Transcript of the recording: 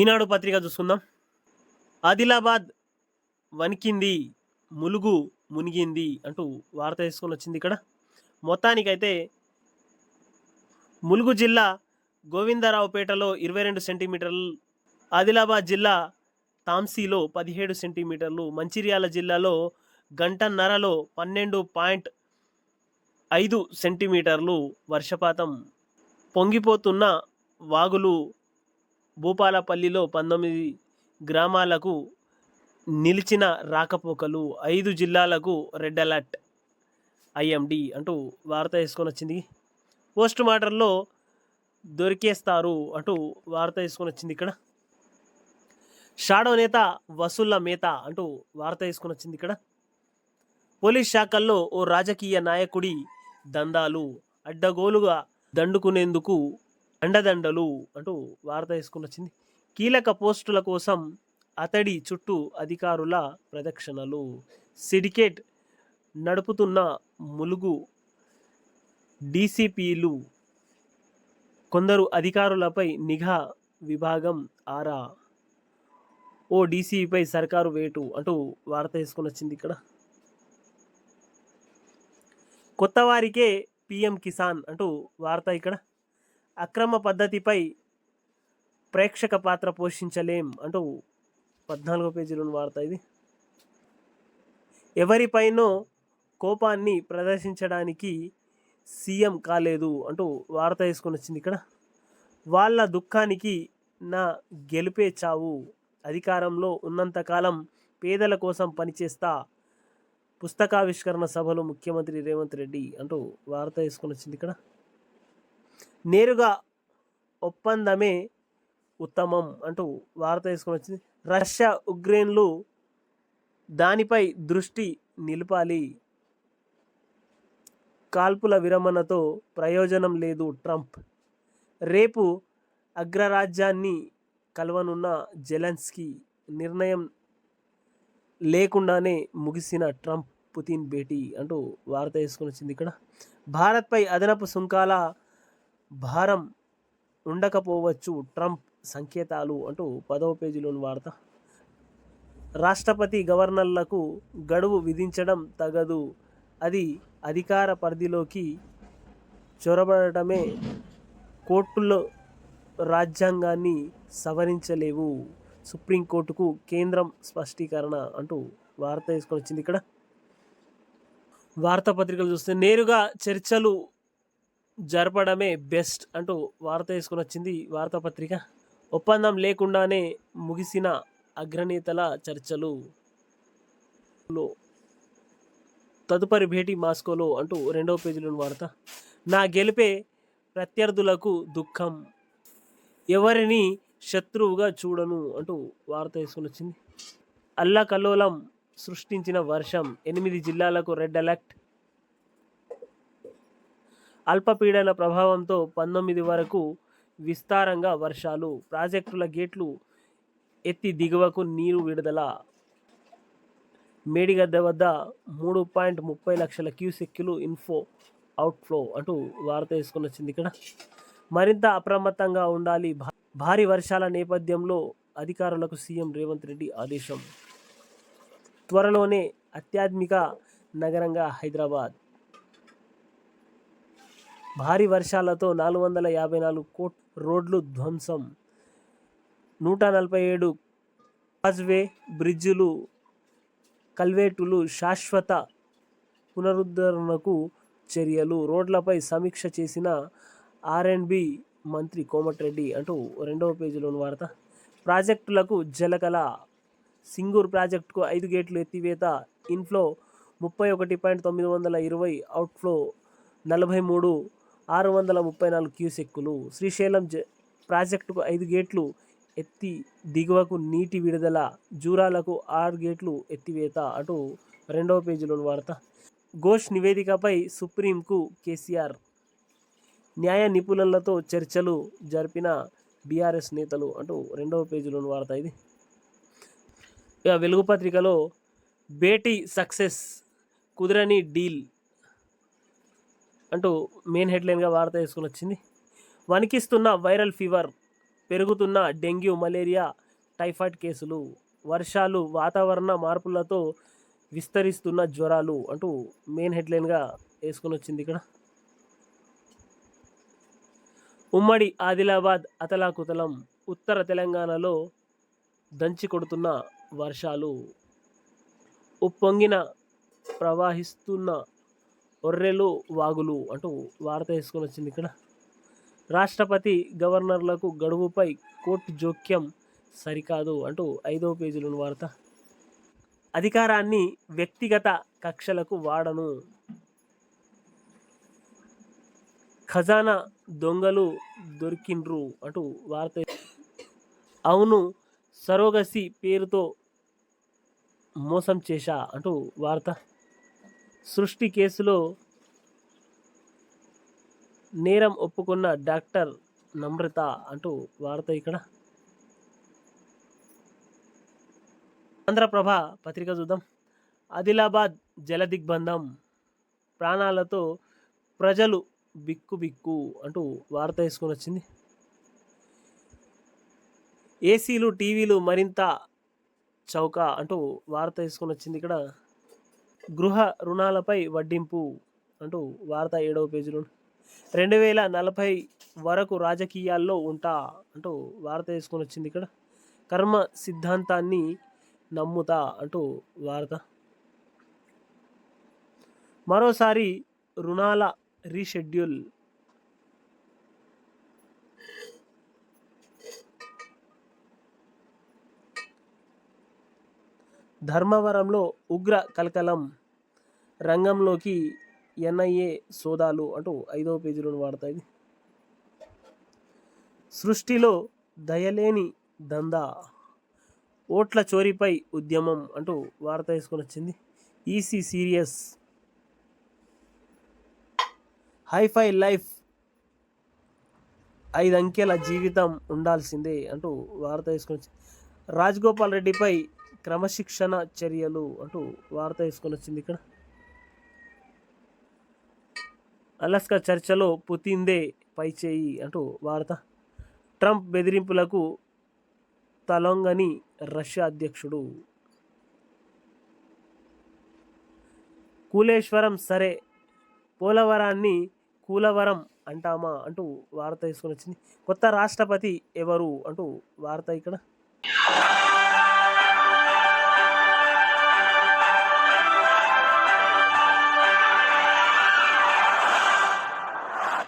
ఈనాడు పత్రిక చూసుకుందాం. ఆదిలాబాద్ వణికింది ములుగు మునిగింది అంటూ వార్త తీసుకొని వచ్చింది ఇక్కడ. మొత్తానికైతే ములుగు జిల్లా గోవిందరావుపేటలో ఇరవై రెండు సెంటీమీటర్లు ఆదిలాబాద్ జిల్లా తాంసీలో పదిహేడు సెంటీమీటర్లు మంచిర్యాల జిల్లాలో గంటన్నరలో పన్నెండు పాయింట్ ఐదు సెంటీమీటర్లు వర్షపాతం పొంగిపోతున్న వాగులు భూపాలపల్లిలో పంతొమ్మిది గ్రామాలకు నిలిచిన రాకపోకలు ఐదు జిల్లాలకు రెడ్ అలర్ట్. ఐఎండి అంటూ వార్త వేసుకొని వచ్చింది. పోస్ట్ మార్టర్లో దొరికేస్తారు అంటూ వార్త వేసుకొని వచ్చింది ఇక్కడ. షాడో నేత వసూళ్ళ మేత అంటూ వార్త వేసుకొని వచ్చింది ఇక్కడ. పోలీస్ శాఖల్లో ఓ రాజకీయ నాయకుడి దందాలు అడ్డగోలుగా దండుకునేందుకు అండదండలు అంటూ వార్త వేసుకుని వచ్చింది కీలక పోస్టుల కోసం అతడి చుట్టూ అధికారుల ప్రదక్షిణలు. సిడికేట్ నడుపుతున్న ములుగు డీసీపీలు. కొందరు అధికారులపై నిఘా విభాగం ఆరా. ఓ డీసీపీపై సర్కారు వేటు అంటూ వార్త వేసుకొని వచ్చింది ఇక్కడ. కొత్త వారికే పిఎం కిసాన్ అంటూ వార్త ఇక్కడ. అక్రమ పద్ధతిపై ప్రేక్షక పాత్ర పోషించలేం అంటూ పద్నాలుగో పేజీలోని వార్త ఇది. ఎవరిపైనో కోపాన్ని ప్రదర్శించడానికి సీఎం కాలేదు అంటూ వార్త వేసుకొని వచ్చింది ఇక్కడ. వాళ్ళ దుఃఖానికి నా గెలుపే చావు. అధికారంలో ఉన్నంతకాలం పేదల కోసం పనిచేస్తా పుస్తకావిష్కరణ సభలో ముఖ్యమంత్రి రేవంత్ రెడ్డి అంటూ వార్త వేసుకొని వచ్చింది ఇక్కడ. నేరుగా ఒప్పందమే ఉత్తమం అంటూ వార్త వేసుకొని వచ్చింది. రష్యా ఉక్రెయిన్లు దానిపై దృష్టి నిలపాలి. కాల్పుల విరమణతో ప్రయోజనం లేదు ట్రంప్. రేపు అగ్రరాజ్యాన్ని కలవనున్న జెలెన్స్కీ నిర్ణయం లేకుండానే ముగిసిన ట్రంప్ పుతిన్ భేటీ అంటూ వార్త వేసుకొని వచ్చింది ఇక్కడ. భారత్పై అదనపు సుంకాల భారం ఉండకపోవచ్చు. ట్రంప్ సంకేతాలు అంటూ పదవ పేజీలోని వార్త. రాష్ట్రపతి గవర్నర్లకు గడువు విధించడం తగదు. అది అధికార పరిధిలోకి చొరబడటమే కోర్టులో రాజ్యాంగాన్ని సవరించలేవు. సుప్రీంకోర్టుకు కేంద్రం స్పష్టీకరణ అంటూ వార్త వేసుకొని వచ్చింది ఇక్కడ. వార్తాపత్రికలు చూస్తే నేరుగా చర్చలు జరపడమే బెస్ట్ అంటూ వార్త వేసుకొని వచ్చింది వార్తాపత్రిక. ఒప్పందం లేకుండానే ముగిసిన అగ్రనేతల చర్చలు. లో తదుపరి భేటీ మాస్కోలో అంటూ రెండవ పేజీలోని వార్త. నా గెలిపే ప్రత్యర్థులకు దుఃఖం. ఎవరిని శత్రువుగా చూడను అంటూ వార్త వేసుకొని వచ్చింది. అల్లకల్లోలం సృష్టించిన వర్షం. ఎనిమిది జిల్లాలకు రెడ్ అలర్ట్. అల్పపీడన ప్రభావంతో పంతొమ్మిది వరకు విస్తారంగా వర్షాలు ప్రాజెక్టుల గేట్లు ఎత్తి దిగువకు నీరు విడుదల. మేడిగడ్డ వద్ద మూడు పాయింట్ ముప్పై లక్షల క్యూసెక్కులు ఇన్ఫో అవుట్ఫ్లో అంటూ వార్త వేసుకుని వచ్చింది ఇక్కడ. మరింత అప్రమత్తంగా ఉండాలి. భారీ వర్షాల నేపథ్యంలో అధికారులకు సీఎం రేవంత్ రెడ్డి ఆదేశం. త్వరలోనే అత్యాధునిక నగరంగా హైదరాబాద్. భారీ వర్షాలతో నాలుగు వందల యాభై నాలుగు కోట్ రోడ్లు ధ్వంసం. నూట నలభై ఏడు కాజ్వే బ్రిడ్జులు కల్వేటులు శాశ్వత పునరుద్ధరణకు చర్యలు. రోడ్లపై సమీక్ష చేసిన ఆర్ఎండ్బి మంత్రి కోమటిరెడ్డి అంటూ రెండవ పేజీలోని వార్త. ప్రాజెక్టులకు జలకళ. సింగూర్ ప్రాజెక్టుకు ఐదు గేట్లు ఎత్తివేత. ఇన్ఫ్లో ముప్పై ఒకటి పాయింట్ తొమ్మిది వందల ఇరవై అవుట్ఫ్లో నలభై మూడు ఆరు వందల ముప్పై నాలుగు క్యూసెక్కులు శ్రీశైలం ప్రాజెక్టుకు ఐదు గేట్లు ఎత్తి దిగువకు నీటి విడుదల జూరాలకు ఆరు గేట్లు ఎత్తివేత అటు రెండవ పేజీలోని వార్త. ఘోష్ నివేదికపై సుప్రీంకు కేసీఆర్ న్యాయ నిపుణులతో చర్చలు జరిపిన బీఆర్ఎస్ నేతలు అంటూ రెండవ పేజీలోని వార్త ఇది. ఇక వెలుగు పత్రికలో భేటీ సక్సెస్ కుదరని డీల్ అంటూ మెయిన్ హెడ్లైన్గా వార్త వేసుకుని వచ్చింది. వణికిస్తున్న వైరల్ ఫీవర్ పెరుగుతున్న డెంగ్యూ మలేరియా టైఫాయిడ్ కేసులు వర్షాలు వాతావరణ మార్పులతో విస్తరిస్తున్న జ్వరాలు అంటూ మెయిన్ హెడ్లైన్గా వేసుకొని వచ్చింది ఇక్కడ. ఉమ్మడి ఆదిలాబాద్ అతలాకుతలం ఉత్తర తెలంగాణలో దంచి కొడుతున్న వర్షాలు ఉప్పొంగిన ప్రవహిస్తున్న ఒర్రెలు వాగులు అంటూ వార్త వేసుకొని వచ్చింది ఇక్కడ. రాష్ట్రపతి గవర్నర్లకు గడువుపై కోర్టు జోక్యం సరికాదు అంటూ ఐదవ పేజీలోని వార్త. అధికారాన్ని వ్యక్తిగత కక్షలకు వాడను. ఖజానా దొంగలు దొరికిండ్రు అంటూ వార్త అవును సరోగసి పేరుతో మోసం చేశా అంటూ వార్త. సృష్టి కేసులో నేరం ఒప్పుకున్న డాక్టర్ నమ్రత అంటూ వార్త ఇక్కడ. ఆంధ్రప్రభ పత్రిక చూద్దాం. ఆదిలాబాద్ జల దిగ్బంధం ప్రాణాలతో ప్రజలు బిక్కు బిక్కు అంటూ వార్త వేసుకొని వచ్చింది. ఏసీలు టీవీలు మరింత చౌక అంటూ వార్త వేసుకొని వచ్చింది ఇక్కడ. గృహ రుణాలపై వడ్డింపు అంటూ వార్త ఏడవ పేజీలో రెండు వేల నలభై వరకు రాజకీయాల్లో ఉంటా అంటూ వార్త వేసుకొని వచ్చింది ఇక్కడ. కర్మ సిద్ధాంతాన్ని నమ్ముతా అంటూ వార్త. మరోసారి రుణాల రీషెడ్యూల్ ధర్మవరంలో ఉగ్ర కలకలం రంగంలోకి ఎన్ఐఏ సోదాలు అంటూ ఐదవ పేజీలో వాడతాయి. సృష్టిలో దయలేని దందా ఓట్ల చోరీపై ఉద్యమం అంటూ వార్త వేసుకొని వచ్చింది. ఈసీ సీరియస్ హైఫై లైఫ్ ఐదు అంకెల జీవితం ఉండాల్సిందే అంటూ వార్త వేసుకొని వచ్చింది. రాజగోపాల్ రెడ్డిపై క్రమశిక్షణ చర్యలు అంటూ వార్త వేసుకొని వచ్చింది ఇక్కడ. అలస్కా చర్చలో పుతిందే పై చేయి అంటూ వార్త. ట్రంప్ బెదిరింపులకు తలొంగని రష్యా అధ్యక్షుడు. కూలేశ్వరం సరే పోలవరాన్ని కూలవరం అంటామా అంటూ వార్త తీసుకొని వచ్చింది. కొత్త రాష్ట్రపతి ఎవరు అంటూ వార్త ఇక్కడ.